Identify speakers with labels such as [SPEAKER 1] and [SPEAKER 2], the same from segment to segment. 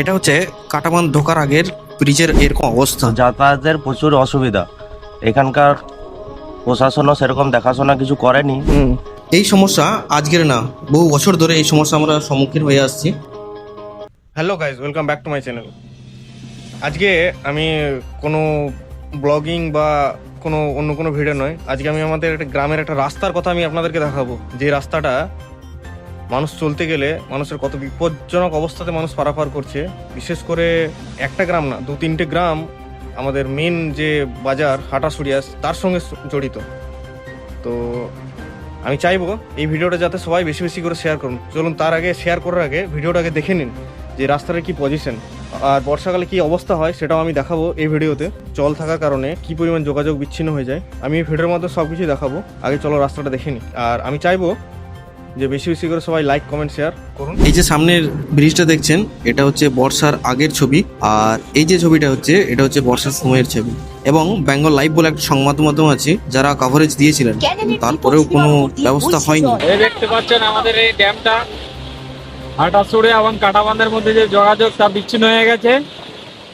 [SPEAKER 1] এটা হচ্ছে কাটাবান ঢোকার আগের ব্রিজের এরকম অবস্থা।
[SPEAKER 2] যাতায়াতের প্রচুর অসুবিধা। এখানকার প্রশাসনও সেরকম দেখাশোনা কিছু করেনি।
[SPEAKER 1] এই সমস্যা আজকের না বহু বছর ধরে এই সমস্যা আমরা সম্মুখীন হয়ে আসছি।
[SPEAKER 3] Hello guys welcome back to my channel আজকে আমি কোনো ব্লগিং বা কোনো অন্য কোনো ভিডিও নয়। আজকে আমি আমাদের একটা গ্রামের একটা রাস্তার কথা আমি আপনাদেরকে দেখাবো। যে রাস্তাটা মানুষ চলতে গেলে মানুষের কত বিপজ্জনক অবস্থাতে মানুষ পারাপার করছে। বিশেষ করে একটা গ্রাম না, দু তিনটে গ্রাম আমাদের মেন যে বাজার হাটাসুরিয়াস তার সঙ্গে জড়িত। তো আমি চাইব এই ভিডিওটা যাতে সবাই বেশি বেশি করে শেয়ার করুন। চলুন তার আগে শেয়ার করার আগে ভিডিওটাকে দেখে নিন যে রাস্তার কি পজিশন আর বর্ষাকালে কি অবস্থা হয় সেটাও আমি দেখাবো এই ভিডিওতে। জল থাকার কারণে কি পরিমাণ যোগাযোগ বিচ্ছিন্ন হয়ে যায়, আমি এই ভিডিওর মধ্যে সব কিছুই দেখাবো। আগে চলো রাস্তাটা দেখে নিই। আর আমি চাইব যে বেশি বেশি করে সবাই লাইক কমেন্ট শেয়ার করুন।
[SPEAKER 1] এই যে সামনের ব্রিজটা দেখছেন এটা হচ্ছে বর্ষার আগের ছবি আর এই যে ছবিটা হচ্ছে এটা হচ্ছে বর্ষার সময়ের ছবি। এবং বেঙ্গল লাইভ বলে একটা সংবাদ মাধ্যম আছে যারা কভারেজ দিয়েছিলেন তারপরেও কোনো ব্যবস্থা হয়নি।
[SPEAKER 4] এই দেখতে পাচ্ছেন আমাদের এই ড্যামটা। হাটাসুড়ে এবং কাটাবান্ধের মধ্যে যে যোগাযোগ তা বিচ্ছিন্ন হয়ে গেছে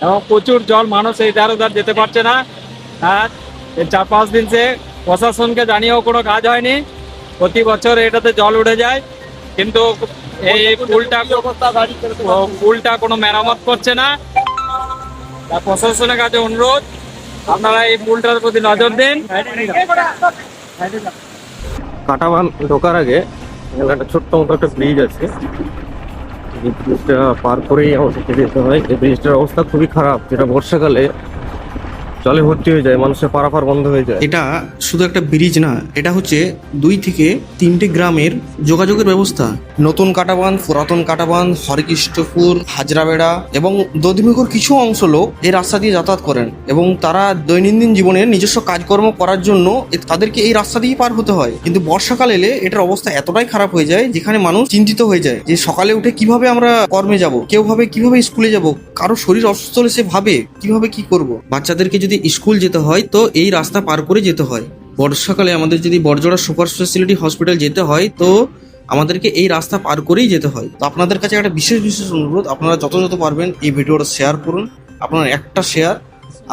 [SPEAKER 4] এবং প্রচুর জল মানুষ এই ধার উধার যেতে পারছে না। আর এই চার পাঁচ দিন সে প্রশাসনকে জানিয়েও কোনো কাজ হয়নি। প্রতি বছর এটাতে জল উঠে যায়, কিন্তু এই পুলটা পুলটা কোনো মেরামত করছে না। প্রশাসনের কাছে অনুরোধ, আপনারা এই পুলটার প্রতি নজর দিন।
[SPEAKER 3] কাটাবান ঢোকার আগে একটা ছোট্ট মতো একটা ব্রিজ আছে। এই ব্রিজটা পার করেই আমাদেরকে যেতে হয়। এই ব্রিজটার অবস্থা খুবই খারাপ। যেটা বর্ষাকালে জলে ভর্তি হয়ে যায়, মানুষের পারাপার বন্ধ হয়ে যায়।
[SPEAKER 1] এটা শুধু একটা ব্রিজ না, এটা হচ্ছে দুই থেকে তিনটে গ্রামের যোগাযোগের ব্যবস্থা। নতুন কাটাবান পুরাতন কাটাবান হরিকৃষ্ণপুর, হাজরাবেড়া এবং দধিমুখর কিছু অংশ লোক এই রাস্তা দিয়ে যাতায়াত করেন এবং তারা দৈনন্দিন জীবনে নিজস্ব কাজকর্ম করার জন্য তাদেরকে এই রাস্তা দিয়ে পার হতে হয়। কিন্তু বর্ষাকাল এলে এটার অবস্থা এতটাই খারাপ হয়ে যায় যেখানে মানুষ চিন্তিত হয়ে যায় যে সকালে উঠে কীভাবে আমরা কর্মে যাব, কেউ ভাবে কীভাবে স্কুলে যাব, কারও শরীর অসুস্থ হলে সে ভাবে কীভাবে কি করব। বাচ্চাদেরকে যদি স্কুল যেতে হয় তো এই রাস্তা পার করে যেতে হয়। বর্ষাকালে আমাদের যদি বড়জোড়া সুপার স্পেশালিটি হসপিটাল যেতে হয় তো আমাদেরকে এই রাস্তা পার করেই যেতে হয়। তো আপনাদের কাছে একটা বিশেষ বিশেষ অনুরোধ আপনারা যত যত পারবেন এই ভিডিওটা শেয়ার করুন। আপনার একটা শেয়ার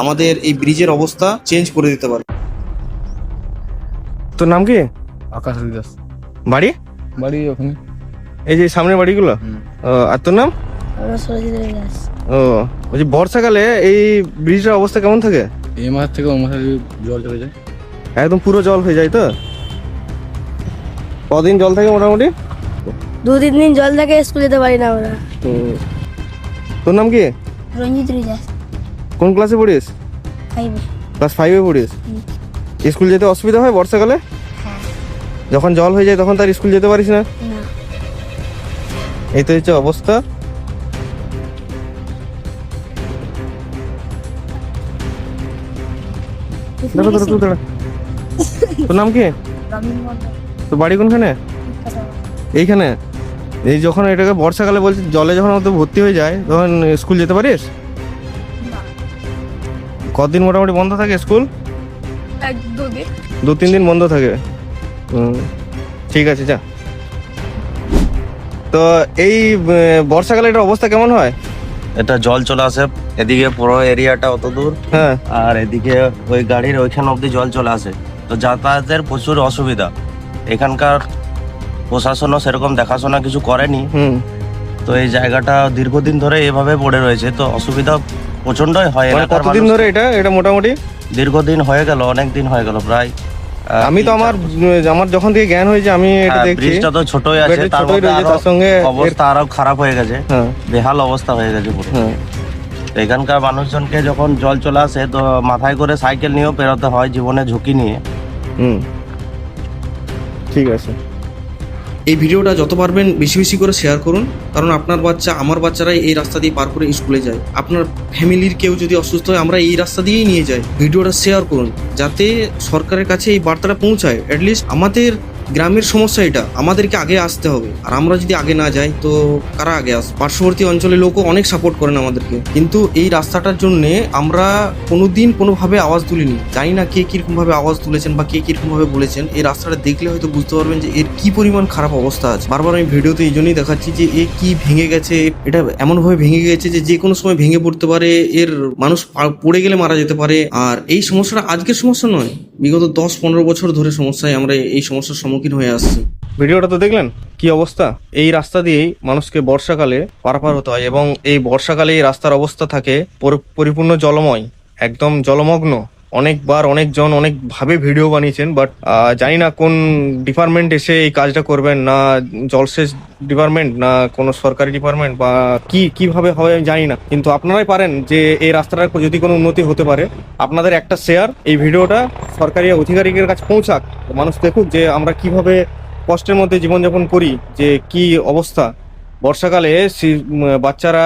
[SPEAKER 1] আমাদের এই ব্রিজের অবস্থা চেঞ্জ করে দিতে পারে
[SPEAKER 3] তোর নাম কি?
[SPEAKER 5] আকাশ দাস
[SPEAKER 3] বাড়ি?
[SPEAKER 5] বাড়ি ওখানে।
[SPEAKER 3] এই যে সামনের বাড়িগুলো। আর তোর নাম? ও বলছি বর্ষাকালে এই ব্রিজের অবস্থা কেমন থাকে?
[SPEAKER 5] এই মাস থেকে ও মাসে জল চলে যায়।
[SPEAKER 3] একদম পুরো জল হয়ে যায় তো? কদিন জল থাকে মোটামুটি?
[SPEAKER 6] দু তিন দিন জল থাকে স্কুল যেতে পারি না আমরা।
[SPEAKER 3] তোর নাম কি?
[SPEAKER 6] রঞ্জিত দাস
[SPEAKER 3] কোন ক্লাসে পড়িস? ক্লাস ফাইভে পড়িস? স্কুল যেতে অসুবিধা হয় বর্ষাকালে? যখন জল হয়ে যায় তখন তার স্কুল যেতে পারিস না?
[SPEAKER 6] না।
[SPEAKER 3] এই তো হচ্ছে অবস্থা। দাঁড়া, দাঁড়া, তুই দাঁড়া। তোর নাম কি? তোর বাড়ি কোনখানে? এইখানে? এই যখন এটাকে বর্ষাকালে বলছে জলে যখন আমাদের ভর্তি হয়ে যায় তখন স্কুল যেতে পারিস? কদিন মোটামুটি বন্ধ থাকে স্কুল? দু তিন দিন বন্ধ থাকে। ঠিক আছে যা। তো এই বর্ষাকালে এটা অবস্থা কেমন হয়?
[SPEAKER 2] এটা জল চলে আসে এদিকে পুরো এরিয়াটা অত দূর।
[SPEAKER 3] হ্যাঁ।
[SPEAKER 2] আর এদিকে ওই গাড়ির ওইখান অব্দি জল চলে আসে। তো যাতায়াতের প্রচুর অসুবিধা। এখানকার প্রশাসনও সেরকম দেখাশোনা কিছু করেনি। তো এই জায়গাটা দীর্ঘদিন ধরে এভাবে পড়ে রয়েছে। তো অসুবিধা প্রচন্ডই হয়
[SPEAKER 3] মানে কতদিন ধরে এটা? এটা মোটামুটি?
[SPEAKER 2] দীর্ঘদিন হয়ে গেল অনেক দিন হয়ে গেল প্রায়
[SPEAKER 3] আমি তো আমার আমার যখন থেকে জ্ঞান হয়েছে আমি এটা
[SPEAKER 2] হ্যাঁ,
[SPEAKER 3] দেখছি।
[SPEAKER 2] ব্রিজটা তো ছোটই আছে তার মধ্যে
[SPEAKER 3] তার সঙ্গে
[SPEAKER 2] অবস্থা আরও খারাপ হয়ে গেছে।
[SPEAKER 3] হ্যাঁ।
[SPEAKER 2] বেহাল অবস্থা হয়ে গেছে পুরো। এখানকার মানুষজনকে যখন জল চলে আসে তো মাথায় করে সাইকেল নিয়েও পেরোতে হয় জীবনে ঝুঁকি নিয়ে।
[SPEAKER 3] হুম। ঠিক আছে।
[SPEAKER 1] এই ভিডিওটা যত পারবেন বেশি বেশি করে শেয়ার করুন কারণ আপনার বাচ্চা আমার বাচ্চারাই এই রাস্তা দিয়ে পার করে স্কুলে যায়। আপনার ফ্যামিলির কেউ যদি অসুস্থ হয় আমরা এই রাস্তা দিয়েই নিয়ে যাই। ভিডিওটা শেয়ার করুন যাতে সরকারের কাছে এই বার্তাটা পৌঁছায়। অ্যাটলিস্ট আমাদের গ্রামের সমস্যা এটা। আমাদেরকে আগে আসতে হবে। আর আমরা যদি আগে না যাই, তো কারা আগে আস? পার্শ্ববর্তী অঞ্চলের লোকও অনেক সাপোর্ট করেন আমাদেরকে। কিন্তু এই রাস্তাটার জন্য আমরা কোনোদিন কোনোভাবে আওয়াজ তুলিনি। জানি না কে কীরকম ভাবে আওয়াজ তুলেছেন বা কে কীরকম ভাবে বলেছেন। এই রাস্তাটা দেখলে হয়তো বুঝতে পারবেন যে এর কি পরিমাণ খারাপ অবস্থা আছে। বারবার আমি ভিডিওতে এই জন্যই দেখাচ্ছি যে এ কি ভেঙে গেছে, এটা এমনভাবে ভেঙে গেছে যে যে কোনো সময় ভেঙে পড়তে পারে, এর মানুষ পড়ে গেলে মারা যেতে পারে। আর এই সমস্যাটা আজকের সমস্যা নয়, বিগত দশ পনেরো বছর ধরে সমস্যায় আমরা এই সমস্যার সম্মুখীন হয়ে আসছি।
[SPEAKER 3] ভিডিওটা তো দেখলেন? কি অবস্থা? এই রাস্তা দিয়েই মানুষকে বর্ষাকালে পারাপার হতে হয় এবং এই বর্ষাকালে এই রাস্তার অবস্থা থাকে পরিপূর্ণ জলময়, একদম জলমগ্ন। অনেকবার অনেকজন অনেকভাবে ভিডিও বানিয়েছেন বাট জানি না কোন ডিপার্টমেন্ট এসে এই কাজটা করবেন, না জলসেচ ডিপার্টমেন্ট না কোনো সরকারি ডিপার্টমেন্ট বা কি, কীভাবে হবে জানি না। কিন্তু আপনারাই পারেন যে এই রাস্তাটার যদি কোনো উন্নতি হতে পারে, আপনাদের একটা শেয়ার এই ভিডিওটা সরকারি আধিকারিকের কাছে পৌঁছাক। মানুষ দেখুক যে আমরা কীভাবে কষ্টের মধ্যে জীবনযাপন করি, যে কি অবস্থা। বর্ষাকালে বাচ্চারা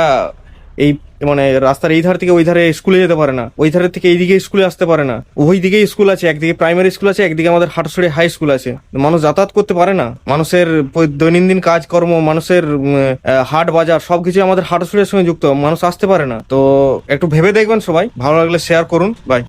[SPEAKER 3] এই মানে রাস্তার এই ধার থেকে ওই ধারে স্কুলে যেতে পারে না। ওই ধারের থেকে এইদিকে স্কুলে আসতে পারে না। ওই দিকে স্কুল আছে, একদিকে প্রাইমারি স্কুল আছে, একদিকে আমাদের হাটসড়ি হাই স্কুল আছে। মানুষ যাতায়াত করতে পারে না। মানুষের দৈনন্দিন কাজকর্ম, মানুষের হাট বাজার সবকিছু আমাদের হাটসড়ির সঙ্গে যুক্ত। মানুষ আসতে পারে না। তো একটু ভেবে দেখবেন সবাই। ভালো লাগলে শেয়ার করুন। বাই